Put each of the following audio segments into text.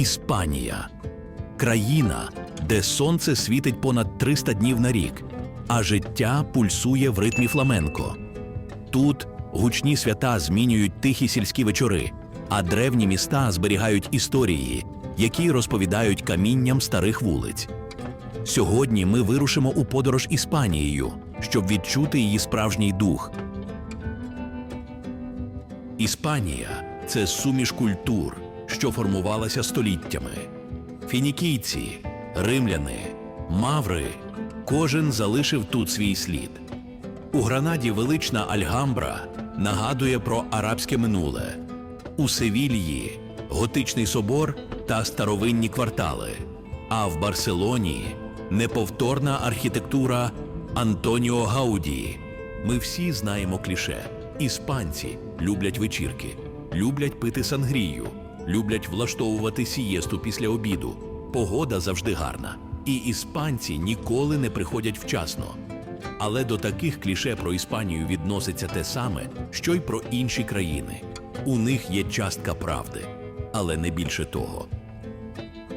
Іспанія. Країна, де сонце світить понад 300 днів на рік, а життя пульсує в ритмі фламенко. Тут гучні свята змінюють тихі сільські вечори, а древні міста зберігають історії, які розповідають камінням старих вулиць. Сьогодні ми вирушимо у подорож Іспанією, щоб відчути її справжній дух. Іспанія це суміш культур, що формувалася століттями. Фінікійці, римляни, маври кожен залишив тут свій слід. У Гранаді велична Альгамбра нагадує про арабське минуле, у Севільї готичний собор та старовинні квартали, а в Барселоні неповторна архітектура Антоніо Гауді. Ми всі знаємо кліше. Іспанці люблять вечірки, люблять пити сангрію, люблять влаштовувати сієсту після обіду. Погода завжди гарна, і іспанці ніколи не приходять вчасно. Але до таких кліше про Іспанію відноситься те саме, що й про інші країни. У них є частка правди, але не більше того.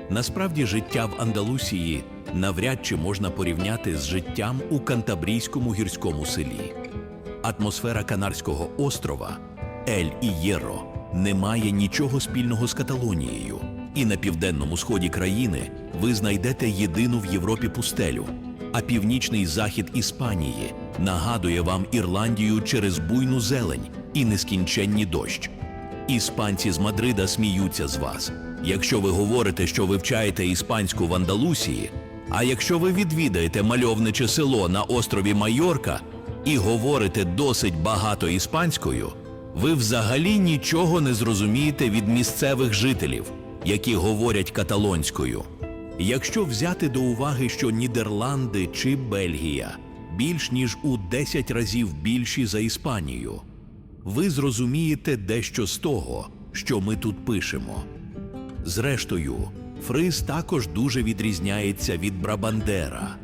Насправді життя в Андалусії навряд чи можна порівняти з життям у Кантабрійському гірському селі. Атмосфера Канарського острова Ель і Єро не має нічого спільного з Каталонією, і на південному сході країни ви знайдете єдину в Європі пустелю, а північний захід Іспанії нагадує вам Ірландію через буйну зелень і нескінченні дощ. Іспанці з Мадрида сміються з вас, якщо ви говорите, що вивчаєте іспанську в Андалусії, а якщо ви відвідаєте мальовниче село на острові Майорка і говорите досить багато іспанською, ви взагалі нічого не зрозумієте від місцевих жителів, які говорять каталонською. Якщо взяти до уваги, що Нідерланди чи Бельгія більш ніж у 10 разів більші за Іспанію, ви зрозумієте дещо з того, що ми тут пишемо. Зрештою, фриз також дуже відрізняється від брабандера,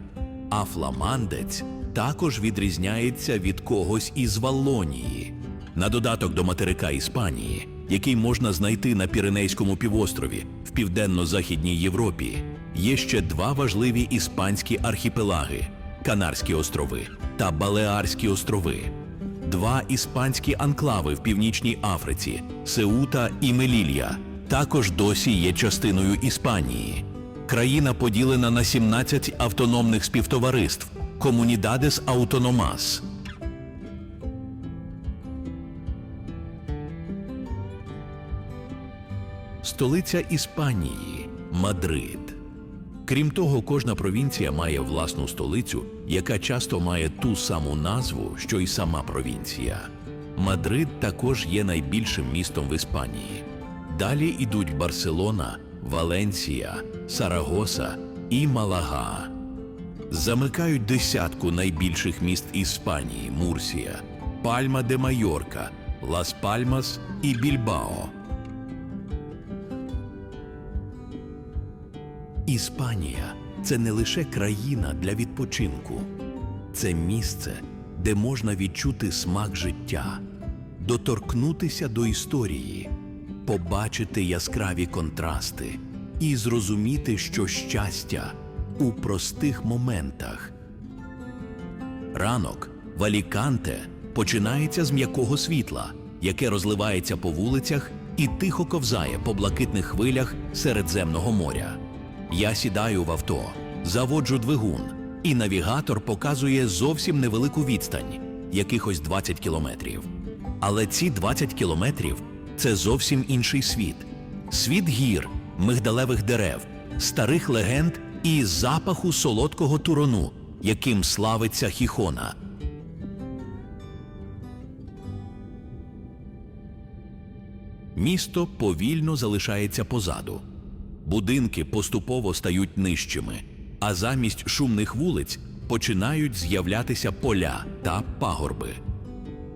а фламандець також відрізняється від когось із Валлонії. На додаток до материка Іспанії, який можна знайти на Піренейському півострові в південно-західній Європі, є ще два важливі іспанські архіпелаги Канарські острови та Балеарські острови. Два іспанські анклави в Північній Африці Сеута і Мелілья також досі є частиною Іспанії. Країна поділена на 17 автономних співтовариств Комунідадес Аутономас. Столиця Іспанії Мадрид. Крім того, кожна провінція має власну столицю, яка часто має ту саму назву, що й сама провінція. Мадрид також є найбільшим містом в Іспанії. Далі йдуть Барселона, Валенсія, Сарагоса і Малага. Замикають десятку найбільших міст Іспанії Мурсія, Пальма де Майорка, Лас Пальмас і Більбао. Іспанія це не лише країна для відпочинку, це місце, де можна відчути смак життя, доторкнутися до історії, побачити яскраві контрасти і зрозуміти, що щастя у простих моментах. Ранок в Аліканте починається з м'якого світла, яке розливається по вулицях і тихо ковзає по блакитних хвилях Середземного моря. Я сідаю в авто, заводжу двигун, і навігатор показує зовсім невелику відстань, якихось 20 кілометрів. Але ці 20 кілометрів це зовсім інший світ. Світ гір, мигдалевих дерев, старих легенд і запаху солодкого турону, яким славиться Хіхона. Місто повільно залишається позаду. Будинки поступово стають нижчими, а замість шумних вулиць починають з'являтися поля та пагорби.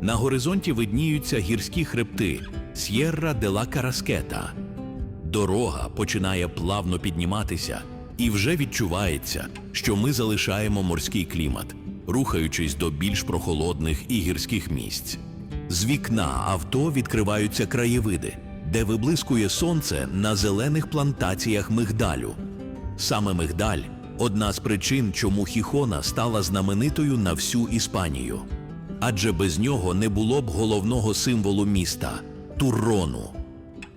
На горизонті видніються гірські хребти С'єрра де ла Караскета. Дорога починає плавно підніматися, і вже відчувається, що ми залишаємо морський клімат, рухаючись до більш прохолодних і гірських місць. З вікна авто відкриваються краєвиди, де виблискує сонце на зелених плантаціях мигдалю. Саме мигдаль одна з причин, чому Хіхона стала знаменитою на всю Іспанію. Адже без нього не було б головного символу міста туррону.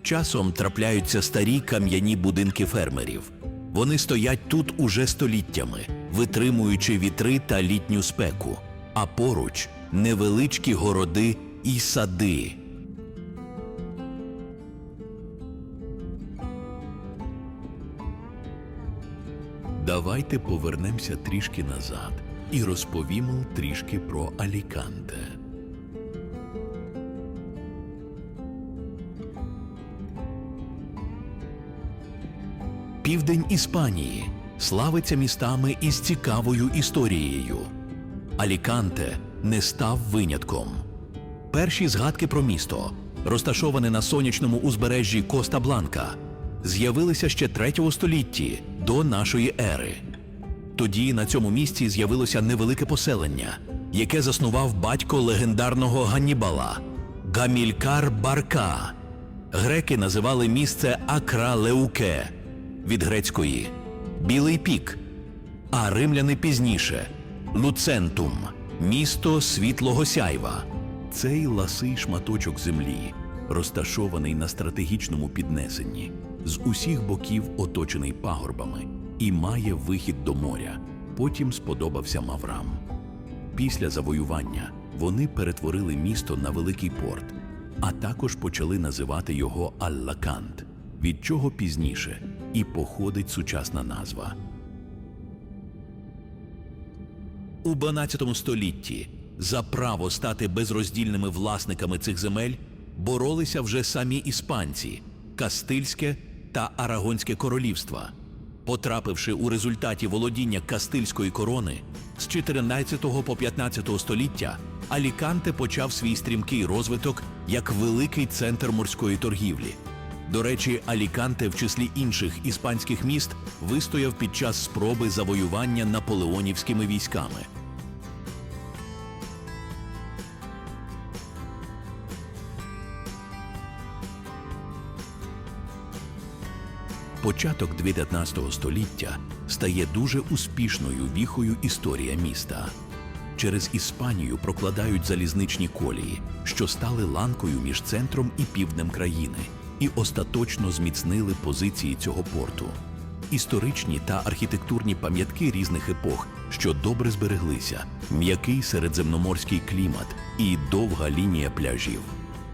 Часом трапляються старі кам'яні будинки фермерів. Вони стоять тут уже століттями, витримуючи вітри та літню спеку, а поруч невеличкі городи і сади. Давайте повернемося трішки назад і розповімо трішки про Аліканте. Південь Іспанії славиться містами із цікавою історією. Аліканте не став винятком. Перші згадки про місто, розташоване на сонячному узбережжі Коста Бланка, з'явилися ще 3 столітті до нашої ери. Тоді на цьому місці з'явилося невелике поселення, яке заснував батько легендарного Ганнібала Гамількар Барка. Греки називали місце Акра Леуке від грецької Білий пік, а римляни пізніше Луцентум місто світлого сяйва. Цей ласий шматочок землі, розташований на стратегічному піднесенні, з усіх боків оточений пагорбами і має вихід до моря. Потім сподобався маврам. Після завоювання вони перетворили місто на великий порт, а також почали називати його Аллакант, від чого пізніше і походить сучасна назва. У 12 столітті за право стати безроздільними власниками цих земель боролися вже самі іспанці, Кастильське та Арагонське королівства. Потрапивши у результаті володіння Кастильської корони з 14 по 15 століття, Аліканте почав свій стрімкий розвиток як великий центр морської торгівлі. До речі, Аліканте в числі інших іспанських міст вистояв під час спроби завоювання наполеонівськими військами. Початок 19 століття стає дуже успішною віхою історія міста. Через Іспанію прокладають залізничні колії, що стали ланкою між центром і півднем країни, і остаточно зміцнили позиції цього порту. Історичні та архітектурні пам'ятки різних епох, що добре збереглися, м'який середземноморський клімат і довга лінія пляжів.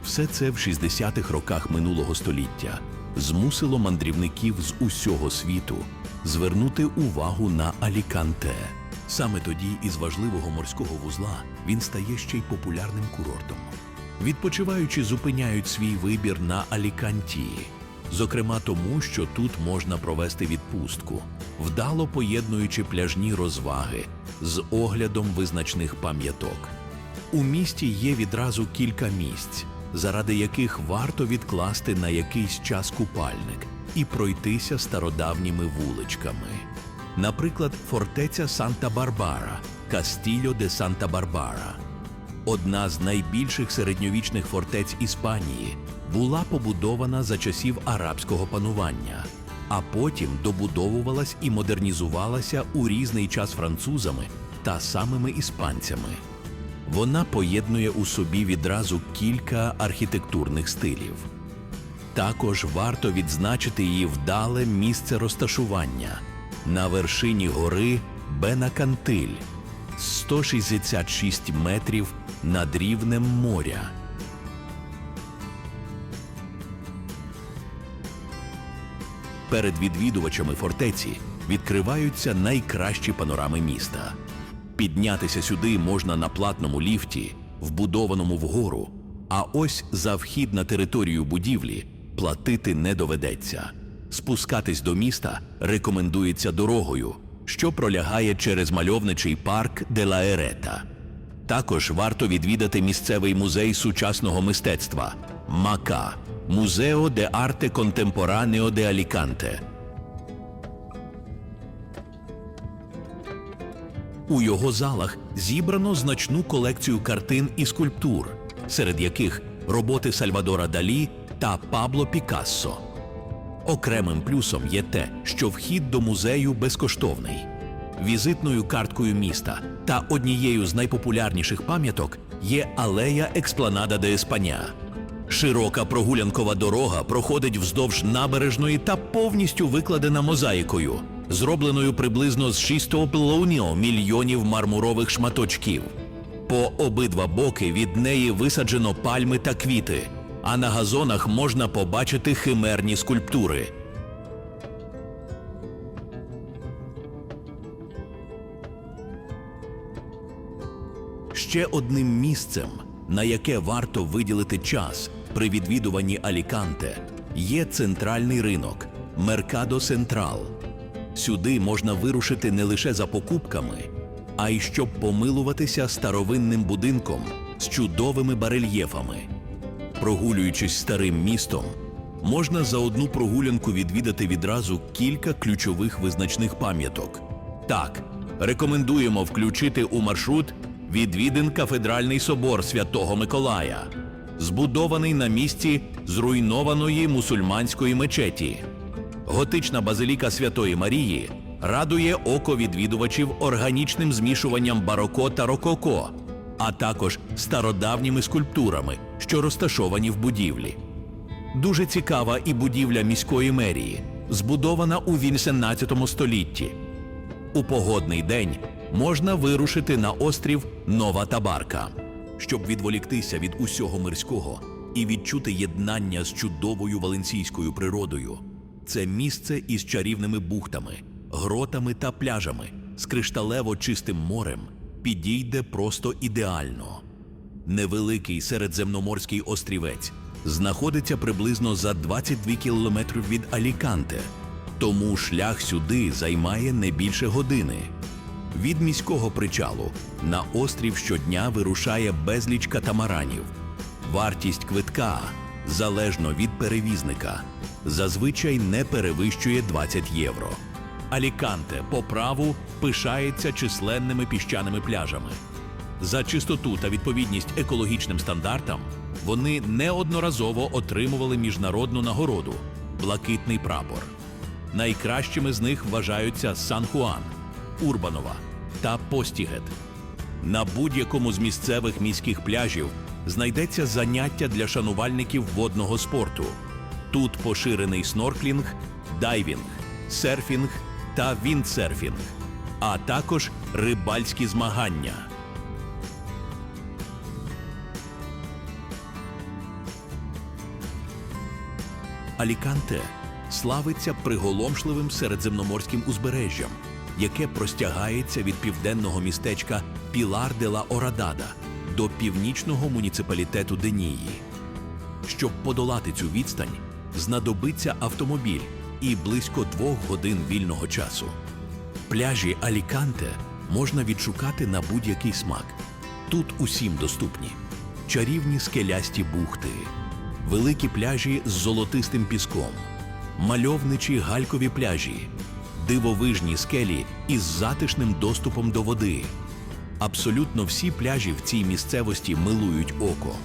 Все це в 60-х роках минулого століття змусило мандрівників з усього світу звернути увагу на Аліканте. Саме тоді із важливого морського вузла він стає ще й популярним курортом. Відпочиваючи, зупиняють свій вибір на Аліканті, зокрема тому, що тут можна провести відпустку, вдало поєднуючи пляжні розваги з оглядом визначних пам'яток. У місті є відразу кілька місць, заради яких варто відкласти на якийсь час купальник і пройтися стародавніми вуличками. Наприклад, фортеця Санта-Барбара, Кастільо де Санта-Барбара. Одна з найбільших середньовічних фортець Іспанії була побудована за часів арабського панування, а потім добудовувалась і модернізувалася у різний час французами та самими іспанцями. Вона поєднує у собі відразу кілька архітектурних стилів. Також варто відзначити її вдале місце розташування на вершині гори Бенакантиль 166 метрів над рівнем моря. Перед відвідувачами фортеці відкриваються найкращі панорами міста. Піднятися сюди можна на платному ліфті, вбудованому вгору, а ось за вхід на територію будівлі платити не доведеться. Спускатись до міста рекомендується дорогою, що пролягає через мальовничий парк де ла Ерета. Також варто відвідати місцевий музей сучасного мистецтва МАКА Музео де Арте Контемпоранео де Аліканте. У його залах зібрано значну колекцію картин і скульптур, серед яких роботи Сальвадора Далі та Пабло Пікассо. Окремим плюсом є те, що вхід до музею безкоштовний. Візитною карткою міста та однією з найпопулярніших пам'яток є алея Експланада де Еспаня. Широка прогулянкова дорога проходить вздовж набережної та повністю викладена мозаїкою, зробленою приблизно з 6 мільйонів мармурових шматочків. По обидва боки від неї висаджено пальми та квіти, а на газонах можна побачити химерні скульптури. Ще одним місцем, на яке варто виділити час при відвідуванні Аліканте, є центральний ринок Меркадо Сентрал. Сюди можна вирушити не лише за покупками, а й щоб помилуватися старовинним будинком з чудовими барельєфами. Прогулюючись старим містом, можна за одну прогулянку відвідати відразу кілька ключових визначних пам'яток. Так, рекомендуємо включити у маршрут відвідин кафедральний собор Святого Миколая, збудований на місці зруйнованої мусульманської мечеті. Готична базиліка Святої Марії радує око відвідувачів органічним змішуванням бароко та рококо, а також стародавніми скульптурами, що розташовані в будівлі. Дуже цікава і будівля міської мерії, збудована у 18 столітті. У погодний день можна вирушити на острів Нова Табарка, щоб відволіктися від усього мирського і відчути єднання з чудовою валенційською природою. Це місце із чарівними бухтами, гротами та пляжами, з кришталево чистим морем підійде просто ідеально. Невеликий середземноморський острівець знаходиться приблизно за 22 кілометри від Аліканте, тому шлях сюди займає не більше години. Від міського причалу на острів щодня вирушає безліч катамаранів. Вартість квитка, залежно від перевізника, зазвичай не перевищує 20 євро. Аліканте по праву пишається численними піщаними пляжами. За чистоту та відповідність екологічним стандартам вони неодноразово отримували міжнародну нагороду Блакитний прапор. Найкращими з них вважаються Сан-Хуан, Урбанова та Постігет. На будь-якому з місцевих міських пляжів знайдеться заняття для шанувальників водного спорту. Тут поширений снорклінг, дайвінг, серфінг та віндсерфінг, а також рибальські змагання. Аліканте славиться приголомшливим середземноморським узбережжям, яке простягається від південного містечка Пілар де ла Орадада до північного муніципалітету Денії. Щоб подолати цю відстань, знадобиться автомобіль і близько двох годин вільного часу. Пляжі Аліканте можна відшукати на будь-який смак. Тут усім доступні чарівні скелясті бухти, великі пляжі з золотистим піском, мальовничі галькові пляжі, дивовижні скелі із затишним доступом до води. Абсолютно всі пляжі в цій місцевості милують око.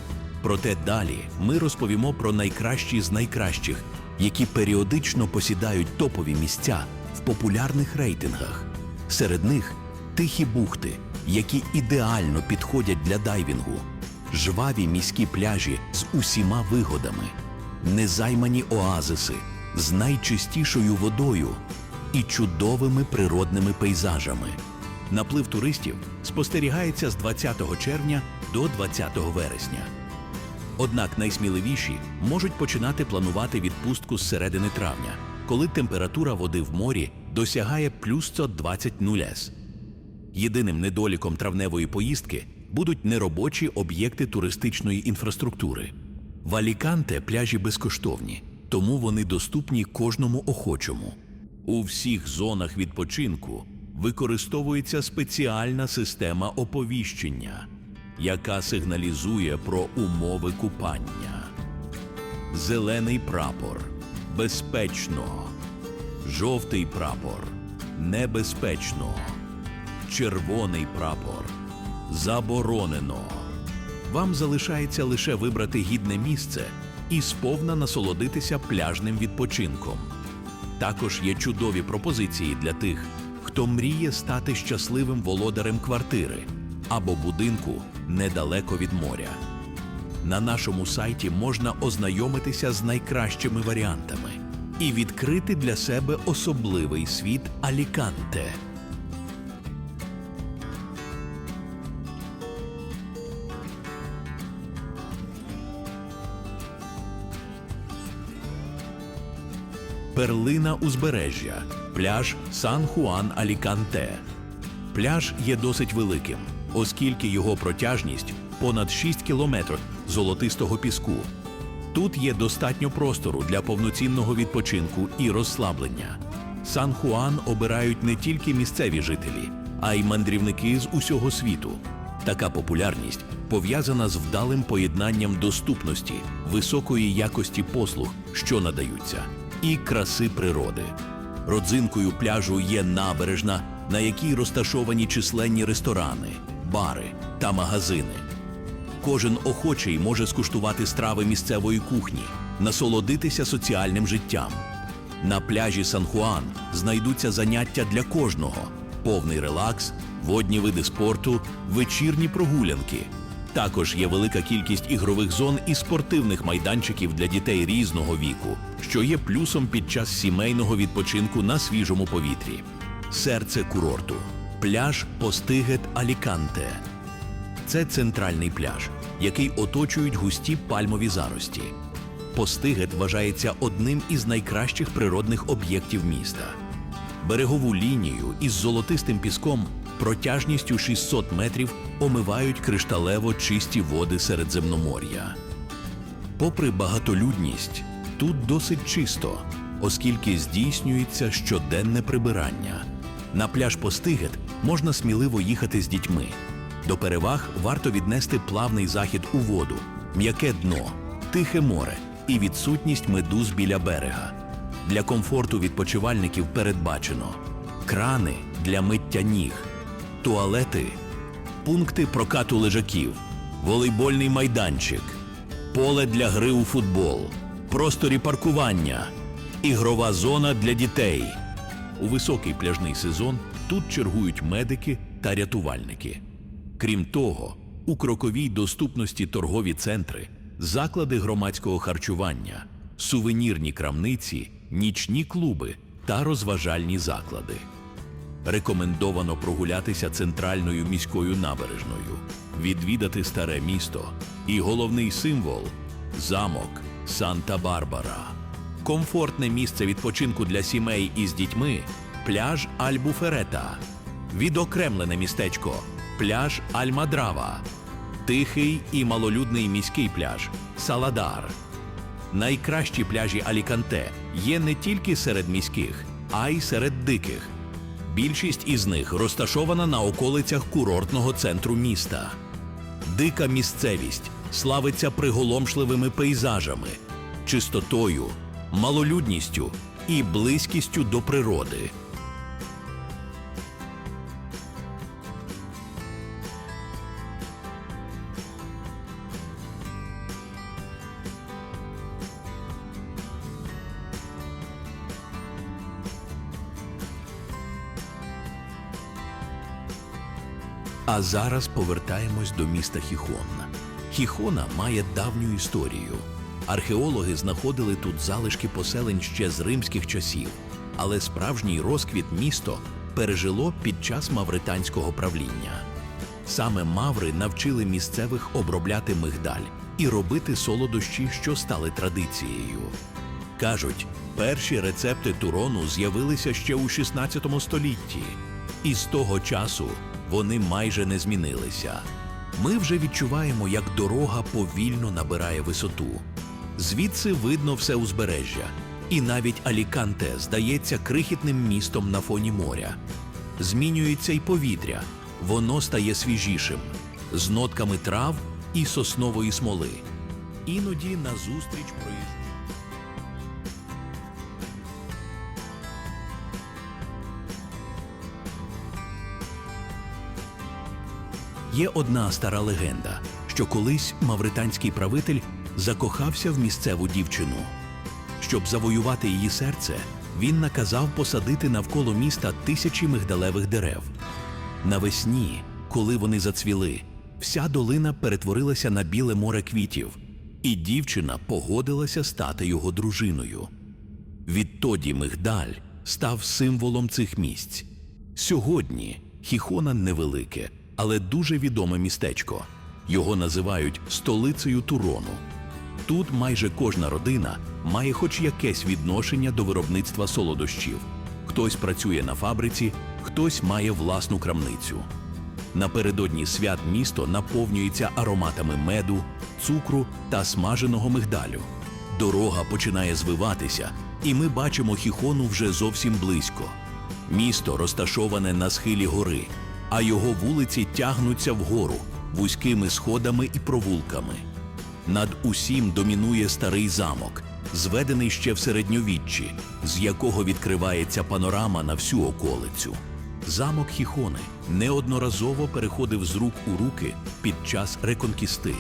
Проте далі ми розповімо про найкращі з найкращих, які періодично посідають топові місця в популярних рейтингах. Серед них тихі бухти, які ідеально підходять для дайвінгу, жваві міські пляжі з усіма вигодами, незаймані оазиси з найчистішою водою і чудовими природними пейзажами. Наплив туристів спостерігається з 20 червня до 20 вересня. Однак найсміливіші можуть починати планувати відпустку з середини травня, коли температура води в морі досягає плюс 120 нулес. Єдиним недоліком травневої поїздки будуть неробочі об'єкти туристичної інфраструктури. В Аліканте пляжі безкоштовні, тому вони доступні кожному охочому. У всіх зонах відпочинку використовується спеціальна система оповіщення, яка сигналізує про умови купання. Зелений прапор безпечно. Жовтий прапор небезпечно. Червоний прапор заборонено. Вам залишається лише вибрати гідне місце і сповна насолодитися пляжним відпочинком. Також є чудові пропозиції для тих, хто мріє стати щасливим володарем квартири або будинку недалеко від моря. На нашому сайті можна ознайомитися з найкращими варіантами і відкрити для себе особливий світ Аліканте. Перлина узбережжя, пляж Сан Хуан Аліканте. Пляж є досить великим, оскільки його протяжність понад 6 кілометрів золотистого піску. Тут є достатньо простору для повноцінного відпочинку і розслаблення. Сан Хуан обирають не тільки місцеві жителі, а й мандрівники з усього світу. Така популярність пов'язана з вдалим поєднанням доступності, високої якості послуг, що надаються, і краси природи. Родзинкою пляжу є набережна, на якій розташовані численні ресторани, бари та магазини. Кожен охочий може скуштувати страви місцевої кухні, насолодитися соціальним життям. На пляжі Сан-Хуан знайдуться заняття для кожного: повний релакс, водні види спорту, вечірні прогулянки. Також є велика кількість ігрових зон і спортивних майданчиків для дітей різного віку, що є плюсом під час сімейного відпочинку на свіжому повітрі. Серце курорту пляж Постигет Аліканте. Це центральний пляж, який оточують густі пальмові зарості. Постигет вважається одним із найкращих природних об'єктів міста. Берегову лінію із золотистим піском протяжністю 600 метрів омивають кришталево чисті води Середземномор'я. Попри багатолюдність, тут досить чисто, оскільки здійснюється щоденне прибирання. На пляж Постигет можна сміливо їхати з дітьми. До переваг варто віднести плавний захід у воду, м'яке дно, тихе море і відсутність медуз біля берега. Для комфорту відпочивальників передбачено крани для миття ніг, туалети, пункти прокату лежаків, волейбольний майданчик, поле для гри у футбол, просторі паркування, ігрова зона для дітей. У високий пляжний сезон тут чергують медики та рятувальники. Крім того, у кроковій доступності торгові центри, заклади громадського харчування, сувенірні крамниці, нічні клуби та розважальні заклади. Рекомендовано прогулятися центральною міською набережною, відвідати старе місто і головний символ замок Санта-Барбара. Комфортне місце відпочинку для сімей із дітьми пляж Альбуферета, відокремлене містечко пляж Альмадрава, тихий і малолюдний міський пляж Саладар. Найкращі пляжі Аліканте є не тільки серед міських, а й серед диких. Більшість із них розташована на околицях курортного центру міста. Дика місцевість славиться приголомшливими пейзажами, чистотою, малолюдністю і близькістю до природи. А зараз повертаємось до міста Хіхон. Хіхона має давню історію. Археологи знаходили тут залишки поселень ще з римських часів, але справжній розквіт місто пережило під час мавританського правління. Саме маври навчили місцевих обробляти мигдаль і робити солодощі, що стали традицією. Кажуть, перші рецепти турону з'явилися ще у 16 столітті, і з того часу вони майже не змінилися. Ми вже відчуваємо, як дорога повільно набирає висоту. Звідси видно все узбережжя, і навіть Аліканте здається крихітним містом на фоні моря. Змінюється й повітря, воно стає свіжішим, з нотками трав і соснової смоли. Іноді назустріч проїжджають. Є одна стара легенда, що колись мавританський правитель закохався в місцеву дівчину. Щоб завоювати її серце, він наказав посадити навколо міста тисячі мигдалевих дерев. Навесні, коли вони зацвіли, вся долина перетворилася на біле море квітів, і дівчина погодилася стати його дружиною. Відтоді мигдаль став символом цих місць. Сьогодні Хіхона невелике, але дуже відоме містечко. Його називають столицею Турону. Тут майже кожна родина має хоч якесь відношення до виробництва солодощів. Хтось працює на фабриці, хтось має власну крамницю. Напередодні свят місто наповнюється ароматами меду, цукру та смаженого мигдалю. Дорога починає звиватися, і ми бачимо хіхону вже зовсім близько. Місто розташоване на схилі гори, а його вулиці тягнуться вгору вузькими сходами і провулками. Над усім домінує старий замок, зведений ще в середньовіччі, з якого відкривається панорама на всю околицю. Замок Хіхони неодноразово переходив з рук у руки під час реконкісти.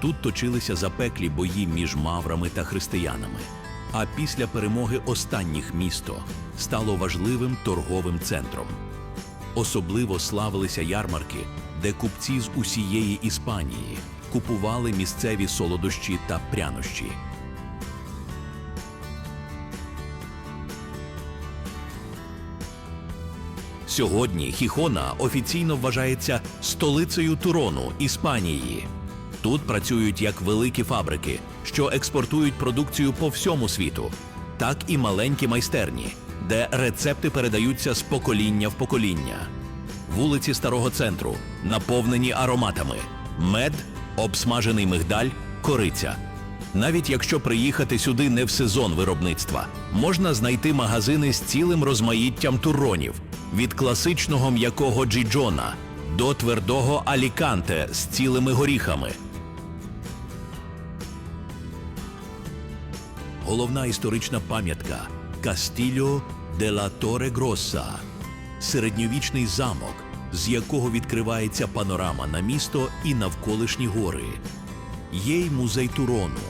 Тут точилися запеклі бої між маврами та християнами. А після перемоги останніх місто стало важливим торговим центром. Особливо славилися ярмарки, де купці з усієї Іспанії купували місцеві солодощі та прянощі. Сьогодні Хіхона офіційно вважається столицею Турону, Іспанії. Тут працюють як великі фабрики, що експортують продукцію по всьому світу, так і маленькі майстерні, де рецепти передаються з покоління в покоління. Вулиці старого центру наповнені ароматами: мед, обсмажений мигдаль, кориця. Навіть якщо приїхати сюди не в сезон виробництва, можна знайти магазини з цілим розмаїттям туронів від класичного м'якого джіджона до твердого аліканте з цілими горіхами. Головна історична пам'ятка Кастільо де ла Торе Гросса середньовічний замок, з якого відкривається панорама на місто і навколишні гори. Є й музей Турону,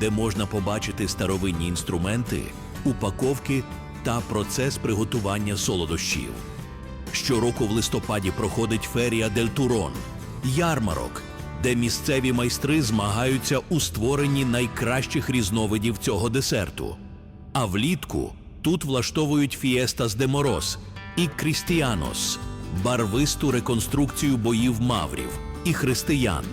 де можна побачити старовинні інструменти, упаковки та процес приготування солодощів. Щороку в листопаді проходить ферія Дель Турон ярмарок, де місцеві майстри змагаються у створенні найкращих різновидів цього десерту. А влітку тут влаштовують Фіестас де Мороз і Крістіанос барвисту реконструкцію боїв маврів і християн.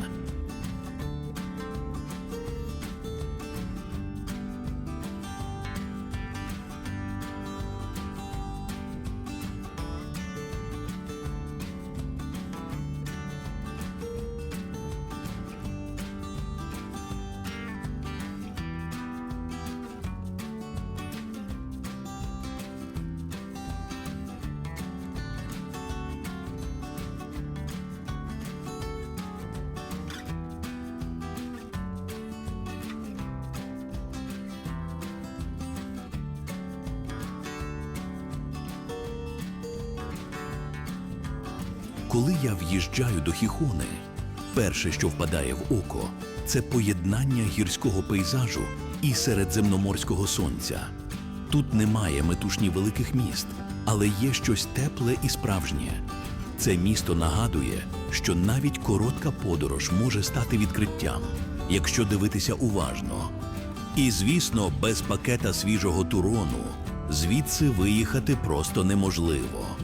Коли я в'їжджаю до Хіхони, перше, що впадає в око, це поєднання гірського пейзажу і середземноморського сонця. Тут немає метушні великих міст, але є щось тепле і справжнє. Це місто нагадує, що навіть коротка подорож може стати відкриттям, якщо дивитися уважно. І, звісно, без пакета свіжого турону звідси виїхати просто неможливо.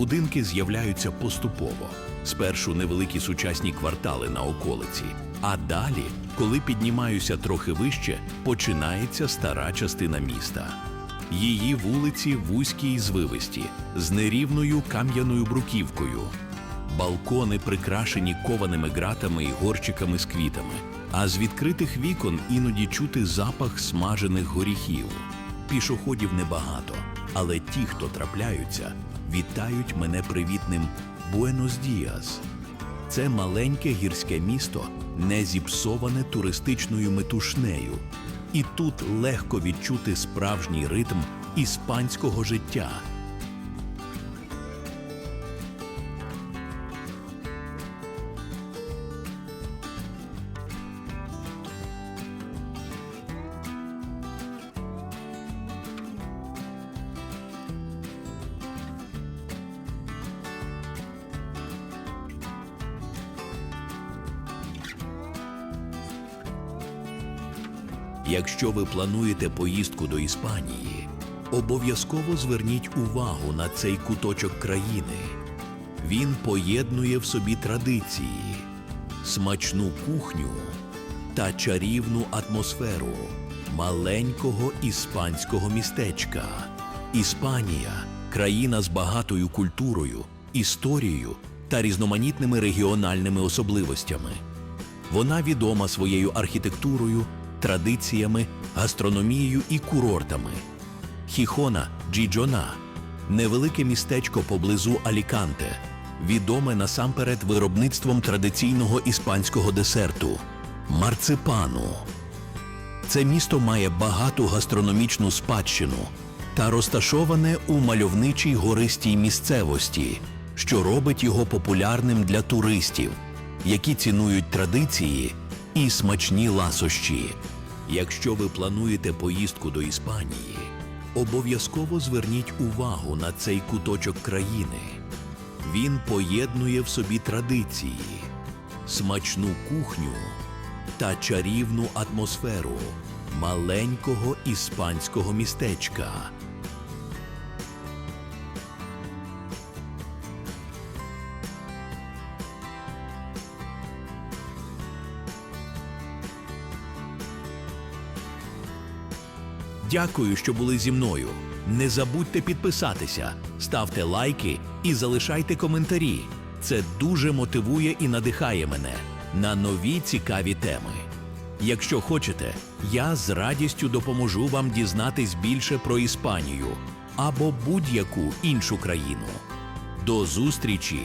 Будинки з'являються поступово. Спершу невеликі сучасні квартали на околиці, а далі, коли піднімаюся трохи вище, починається стара частина міста. Її вулиці вузькі й звивисті, з нерівною кам'яною бруківкою. Балкони прикрашені кованими ґратами і горчиками з квітами, а з відкритих вікон іноді чути запах смажених горіхів. Пішоходів небагато, але ті, хто трапляються, вітають мене привітним Буенос Діас. Це маленьке гірське місто, не зіпсоване туристичною метушнею. І тут легко відчути справжній ритм іспанського життя. Якщо ви плануєте поїздку до Іспанії, обов'язково зверніть увагу на цей куточок країни. Він поєднує в собі традиції, смачну кухню та чарівну атмосферу маленького іспанського містечка. Іспанія країна з багатою культурою, історією та різноманітними регіональними особливостями. Вона відома своєю архітектурою, традиціями, гастрономією і курортами. Хіхона Джіджона невелике містечко поблизу Аліканте, відоме насамперед виробництвом традиційного іспанського десерту марципану. Це місто має багату гастрономічну спадщину та розташоване у мальовничій гористій місцевості, що робить його популярним для туристів, які цінують традиції і смачні ласощі. Якщо ви плануєте поїздку до Іспанії, обов'язково зверніть увагу на цей куточок країни. Він поєднує в собі традиції, смачну кухню та чарівну атмосферу маленького іспанського містечка. Дякую, що були зі мною. Не забудьте підписатися, ставте лайки і залишайте коментарі. Це дуже мотивує і надихає мене на нові цікаві теми. Якщо хочете, я з радістю допоможу вам дізнатись більше про Іспанію або будь-яку іншу країну. До зустрічі